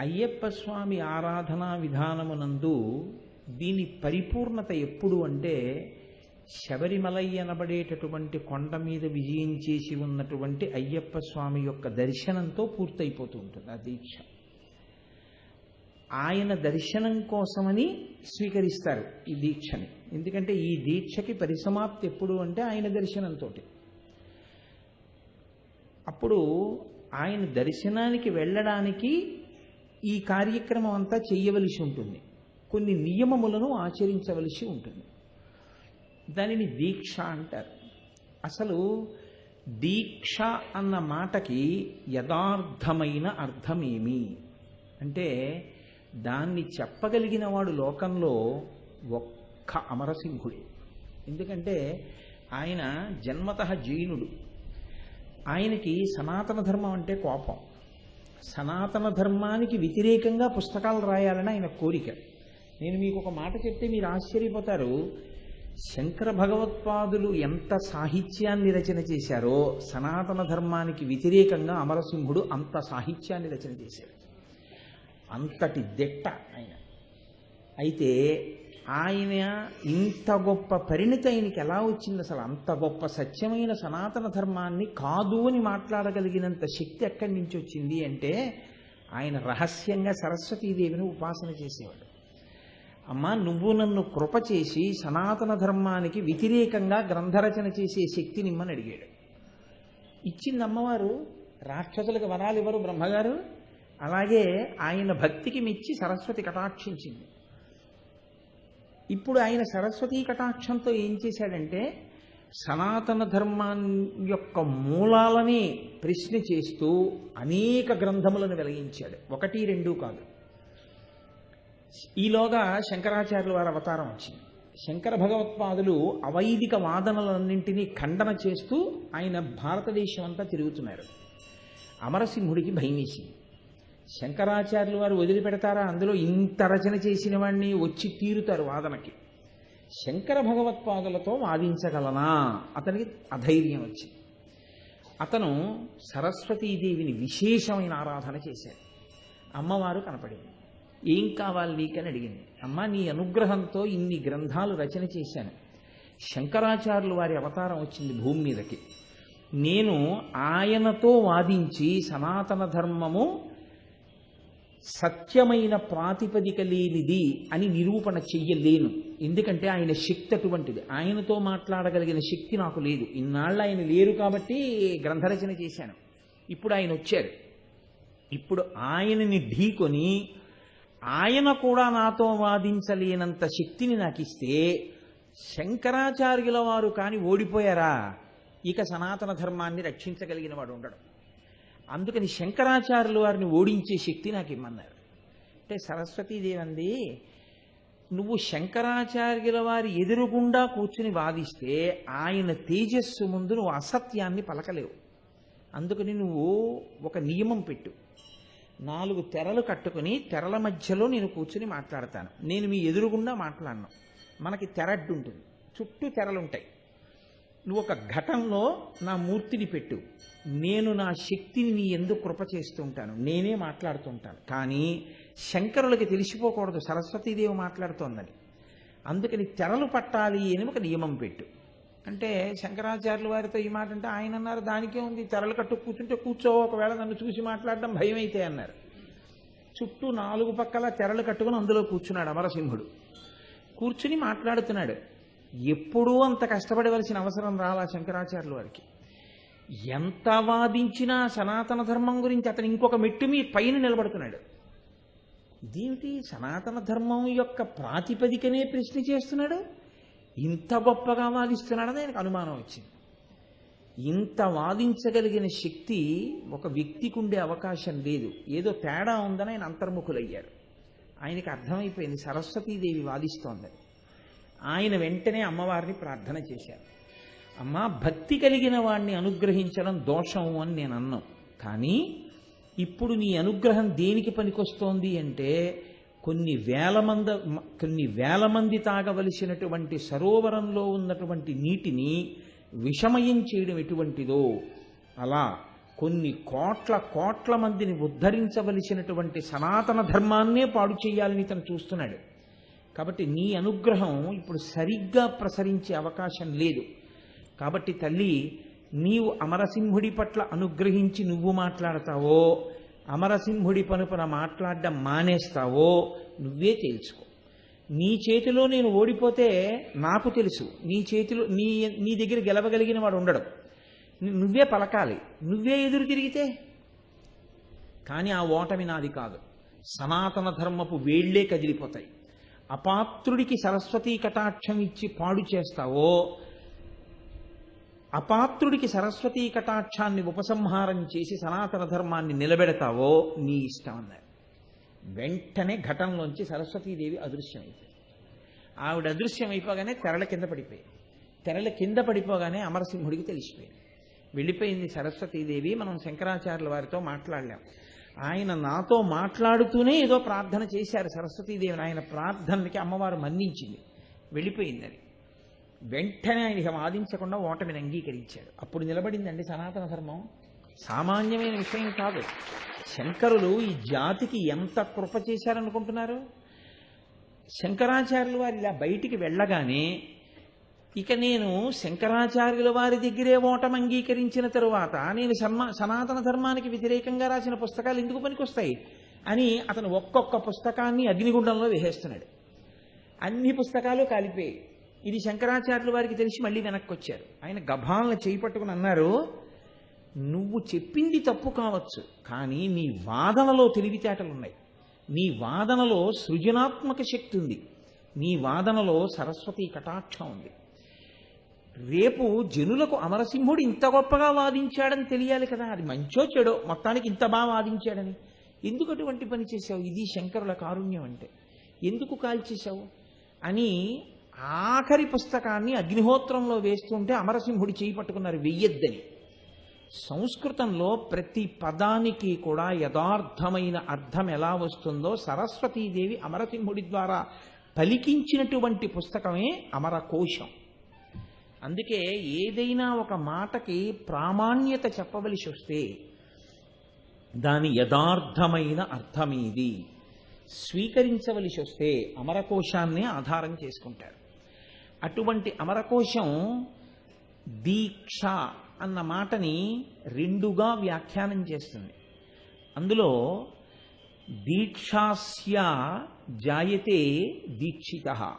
అయ్యప్ప స్వామి ఆరాధనా విధానమునందు దీని పరిపూర్ణత ఎప్పుడు అంటే శబరిమలై అనబడేటటువంటి కొండ మీద విజయం చేసి ఉన్నటువంటి అయ్యప్ప స్వామి యొక్క దర్శనంతో పూర్తయిపోతూ ఉంటుంది ఆ దీక్ష. ఆయన దర్శనం కోసమని స్వీకరిస్తారు ఈ దీక్షని. ఎందుకంటే ఈ దీక్షకి పరిసమాప్తి ఎప్పుడు అంటే ఆయన దర్శనంతో అప్పుడు ఆయన దర్శనానికి వెళ్ళడానికి ఈ కార్యక్రమం అంతా చేయవలసి ఉంటుంది. కొన్ని నియమములను ఆచరించవలసి ఉంటుంది. దానిని దీక్ష అంటారు. అసలు దీక్ష అన్న మాటకి యథార్థమైన అర్థమేమి? అంటే దాన్ని చెప్పగలిగిన వాడు లోకంలో ఒక్క అమరసింహుడే. ఎందుకంటే ఆయన జన్మత జైనుడు. ఆయనకి సనాతన ధర్మం అంటే కోపం. సనాతన ధర్మానికి వ్యతిరేకంగా పుస్తకాలు రాయాలని ఆయన కోరిక. నేను మీకు ఒక మాట చెప్తే మీరు ఆశ్చర్యపోతారు. శంకర భగవత్పాదులు ఎంత సాహిత్యాన్ని రచన చేశారో సనాతన ధర్మానికి వ్యతిరేకంగా అమరసింహుడు అంత సాహిత్యాన్ని రచన చేశారు అంతటి దిట్ట ఆయన. అయితే ఆయన ఇంత గొప్ప పరిణితి ఆయనకి ఎలా వచ్చింది అసలు? అంత గొప్ప సత్యమైన సనాతన ధర్మాన్ని కాదు అని మాట్లాడగలిగినంత శక్తి ఎక్కడి నుంచి వచ్చింది అంటే ఆయన రహస్యంగా సరస్వతీదేవిని ఉపాసన చేసేవాడు. అమ్మా నువ్వు నన్ను కృప చేసి సనాతన ధర్మానికి వ్యతిరేకంగా గ్రంథరచన చేసే శక్తిని ఇమ్మని అడిగాడు. ఇచ్చింది అమ్మవారు రాక్షసులకు వరాలు ఇవ్వరు బ్రహ్మగారు అలాగే ఆయన భక్తికి మెచ్చి సరస్వతి కటాక్షించింది. ఇప్పుడు ఆయన సరస్వతీ కటాక్షంతో ఏం చేశాడంటే సనాతన ధర్మాన్ యొక్క మూలాలని ప్రశ్న చేస్తూ అనేక గ్రంథములను వెలిగించాడు. ఒకటి రెండు కాదు. ఈలోగా శంకరాచార్యుల వారి అవతారం వచ్చింది. శంకర భగవత్పాదులు అవైదిక వాదనలన్నింటినీ ఖండన చేస్తూ ఆయన భారతదేశం అంతా తిరుగుతున్నారు. అమరసింహుడికి భయమేసింది. శంకరాచార్యులు వారు వదిలిపెడతారా? అందులో ఇంత రచన చేసిన వాణ్ణి వచ్చి తీరుతారు వాదనకి. శంకర భగవత్పాదులతో వాదించగలనా? అతనికి అధైర్యం వచ్చింది. అతను సరస్వతీదేవిని విశేషమైన ఆరాధన చేశాడు. అమ్మవారు కనపడింది. ఏం కావాలి నీకని? అడిగింది. అమ్మ నీ అనుగ్రహంతో ఇన్ని గ్రంథాలు రచన చేశాను. శంకరాచార్యులు వారి అవతారం వచ్చింది భూమి మీదకి. నేను ఆయనతో వాదించి సనాతన ధర్మము సత్యమైన ప్రాతిపదిక లేనిది అని నిరూపణ చెయ్యలేను. ఎందుకంటే ఆయన శక్తి అటువంటిది. ఆయనతో మాట్లాడగలిగిన శక్తి నాకు లేదు. ఇన్నాళ్ళు ఆయన లేరు కాబట్టి గ్రంథరచన చేశాను. ఇప్పుడు ఆయన వచ్చారు. ఇప్పుడు ఆయనని ఢీకొని ఆయన కూడా నాతో వాదించలేనంత శక్తిని నాకు ఇస్తే శంకరాచార్యుల వారు కాని ఓడిపోయారా? ఇక సనాతన ధర్మాన్ని రక్షించగలిగిన వాడు ఉండడం. అందుకని శంకరాచార్యులు వారిని ఓడించే శక్తి నాకు ఇమ్మన్నారు. అంటే సరస్వతీదేవి అంది నువ్వు శంకరాచార్యుల వారి ఎదురుగుండా కూర్చుని వాదిస్తే ఆయన తేజస్సు ముందు నువ్వు అసత్యాన్ని పలకలేవు. అందుకని నువ్వు ఒక నియమం పెట్టు. నాలుగు తెరలు కట్టుకుని తెరల మధ్యలో నేను కూర్చుని మాట్లాడతాను. నేను మీ ఎదురుగుండా మాట్లాడను. మనకి తెరడ్డు ఉంటుంది. చుట్టూ తెరలుంటాయి. నువ్వు ఒక ఘటంలో నా మూర్తిని పెట్టు. నేను నా శక్తిని నీ ఎందుకు కృప చేస్తుంటాను నేనే మాట్లాడుతుంటాను కానీ శంకరులకి తెలిసిపోకూడదు. సరస్వతీదేవి మాట్లాడుతోందని. అందుకని తెరలు పట్టాలి అని ఒక నియమం పెట్టు. అంటే శంకరాచార్యుల వారితో ఈ మాట అంటే ఆయన అన్నారు దానికే ఉంది. తెరలు కట్టు కూర్చుంటే కూర్చో. ఒకవేళ నన్ను చూసి మాట్లాడడం భయం అయితే అన్నారు. చుట్టూ నాలుగు పక్కల తెరలు కట్టుకుని అందులో కూర్చున్నాడు అమరసింహుడు. కూర్చుని మాట్లాడుతున్నాడు. ఎప్పుడూ అంత కష్టపడవలసిన అవసరం రాలా శంకరాచార్యుల వారికి. ఎంత వాదించినా సనాతన ధర్మం గురించి అతను ఇంకొక మెట్టు మీ పైన నిలబడుతున్నాడు. దీనికి సనాతన ధర్మం యొక్క ప్రాతిపదికనే ప్రశ్న చేస్తున్నాడు? ఇంత గొప్పగా వాదిస్తున్నాడని ఆయనకు అనుమానం వచ్చింది. ఇంత వాదించగలిగిన శక్తి ఒక వ్యక్తికి ఉండే అవకాశం లేదు. ఏదో తేడా ఉందని ఆయన అంతర్ముఖులయ్యారు. ఆయనకి అర్థమైపోయింది. సరస్వతీదేవి వాదిస్తోందని. ఆయన వెంటనే అమ్మవారిని ప్రార్థన చేశారు. అమ్మ భక్తి కలిగిన వాడిని అనుగ్రహించడం దోషం అని నేను అన్నాం కానీ ఇప్పుడు నీ అనుగ్రహం దేనికి పనికొస్తోంది అంటే కొన్ని వేల మంది కొన్ని వేల మంది తాగవలసినటువంటి సరోవరంలో ఉన్నటువంటి నీటిని విషమయం చేయడం ఎటువంటిదో అలా కొన్ని కోట్ల కోట్ల మందిని ఉద్ధరించవలసినటువంటి సనాతన ధర్మాన్నే పాడు చేయాలని తను చూస్తున్నాడు. కాబట్టి నీ అనుగ్రహం ఇప్పుడు సరిగ్గా ప్రసరించే అవకాశం లేదు. కాబట్టి తల్లి నీవు అమరసింహుడి పట్ల అనుగ్రహించి నువ్వు మాట్లాడతావో అమరసింహుడి పనుపన మాట్లాడడం మానేస్తావో నువ్వే తేల్చుకో నీ చేతిలో నేను ఓడిపోతే నాకు తెలుసు. నీ చేతిలో నీ నీ దగ్గర గెలవగలిగిన వాడు ఉండడం. నువ్వే పలకాలి. నువ్వే ఎదురు తిరిగితే? కానీ ఆ ఓటమి నాది కాదు. సనాతన ధర్మపు వేళ్ళే కదిలిపోతాయి. అపాత్రుడికి సరస్వతీ కటాక్షం ఇచ్చి పాడు చేస్తావో అపాత్రుడికి సరస్వతీ కటాక్షాన్ని ఉపసంహారం చేసి సనాతన ధర్మాన్ని నిలబెడతావో నీ ఇష్టం అన్నారు వెంటనే ఘటంలోంచి సరస్వతీదేవి అదృశ్యమైపోయింది. ఆవిడ అదృశ్యం అయిపోగానే తెరల కింద పడిపోయింది. తెరల కింద పడిపోగానే అమరసింహుడికి తెలిసిపోయింది. వెళ్ళిపోయింది సరస్వతీదేవి మనం శంకరాచార్యుల వారితో మాట్లాడలేం. ఆయన నాతో మాట్లాడుతూనే ఏదో ప్రార్థన చేశారు సరస్వతీదేవిని. ఆయన ప్రార్థనకి అమ్మవారు మన్నించింది. వెళ్ళిపోయింది అది. వెంటనే ఆయన వాదించకుండా ఓటమిని అంగీకరించాడు. అప్పుడు నిలబడిందండి సనాతన ధర్మం. సామాన్యమైన విషయం కాదు. శంకరులు ఈ జాతికి ఎంత కృప చేశారనుకుంటున్నారు? శంకరాచార్యులు వారు ఇలా బయటికి వెళ్ళగానే ఇక నేను శంకరాచార్యుల వారి దగ్గరే ఓటం అంగీకరించిన తరువాత నేను సన్మా సనాతన ధర్మానికి వ్యతిరేకంగా రాసిన పుస్తకాలు ఎందుకు పనికొస్తాయి? అని అతను ఒక్కొక్క పుస్తకాన్ని అగ్నిగుండంలో వేసేస్తున్నాడు. అన్ని పుస్తకాలు కాలిపోయాయి. ఇది శంకరాచార్యుల వారికి తెలిసి మళ్ళీ వెనక్కి వచ్చారు ఆయన గభాలను చేపట్టుకుని అన్నారు నువ్వు చెప్పింది తప్పు కావచ్చు కానీ నీ వాదనలో తెలివితేటలు ఉన్నాయి నీ వాదనలో సృజనాత్మక శక్తి ఉంది. నీ వాదనలో సరస్వతి కటాక్షం ఉంది. రేపు జనులకు అమరసింహుడు ఇంత గొప్పగా వాదించాడని తెలియాలి కదా. అది మంచో చెడో మొత్తానికి ఇంత బాగా వాదించాడని. ఎందుకు అటువంటి పని చేశావు? ఇది శంకరుల కారుణ్యం అంటే. ఎందుకు కాల్చేశావు? అని ఆఖరి పుస్తకాన్ని అగ్నిహోత్రంలో వేస్తుంటే అమరసింహుడు చేయి పట్టుకున్నారు వెయ్యొద్దని. సంస్కృతంలో ప్రతి పదానికి కూడా యథార్థమైన అర్థం ఎలా వస్తుందో సరస్వతీదేవి అమరసింహుడి ద్వారా పలికించినటువంటి పుస్తకమే అమరకోశం. అందుకే ఏదైనా ఒక మాటకి ప్రామాణ్యత చెప్పవలసి వస్తే దాని యథార్థమైన అర్థమేది? స్వీకరించవలసి వస్తే అమరకోశాన్నే ఆధారం చేసుకుంటారు. అటువంటి అమరకోశం దీక్ష అన్న మాటని రెండుగా వ్యాఖ్యానం చేస్తుంది. అందులో దీక్షాస్య జాయతే దీక్షిత.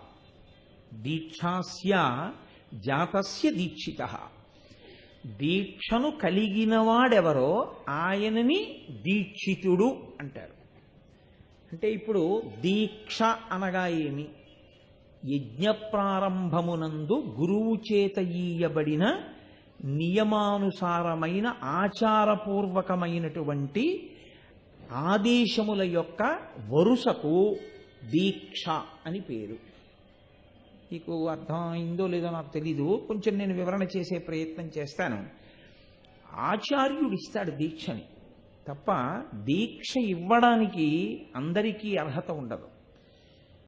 దీక్షాస్య జాతస్య దీక్షిత. దీక్షను కలిగినవాడెవరో ఆయనని దీక్షితుడు అంటారు. అంటే ఇప్పుడు దీక్ష అనగా ఏమి? యజ్ఞ ప్రారంభమునందు గురువు చేత ఈయబడిన నియమానుసారమైన ఆచారపూర్వకమైనటువంటి ఆదేశముల యొక్క వరుసకు దీక్ష అని పేరు. మీకు అయిందో లేదో నాకు తెలీదు. కొంచెం నేను వివరణ చేసే ప్రయత్నం చేస్తాను. ఆచార్యుడు ఇస్తాడు దీక్షని. తప్ప దీక్ష ఇవ్వడానికి అందరికీ అర్హత ఉండదు.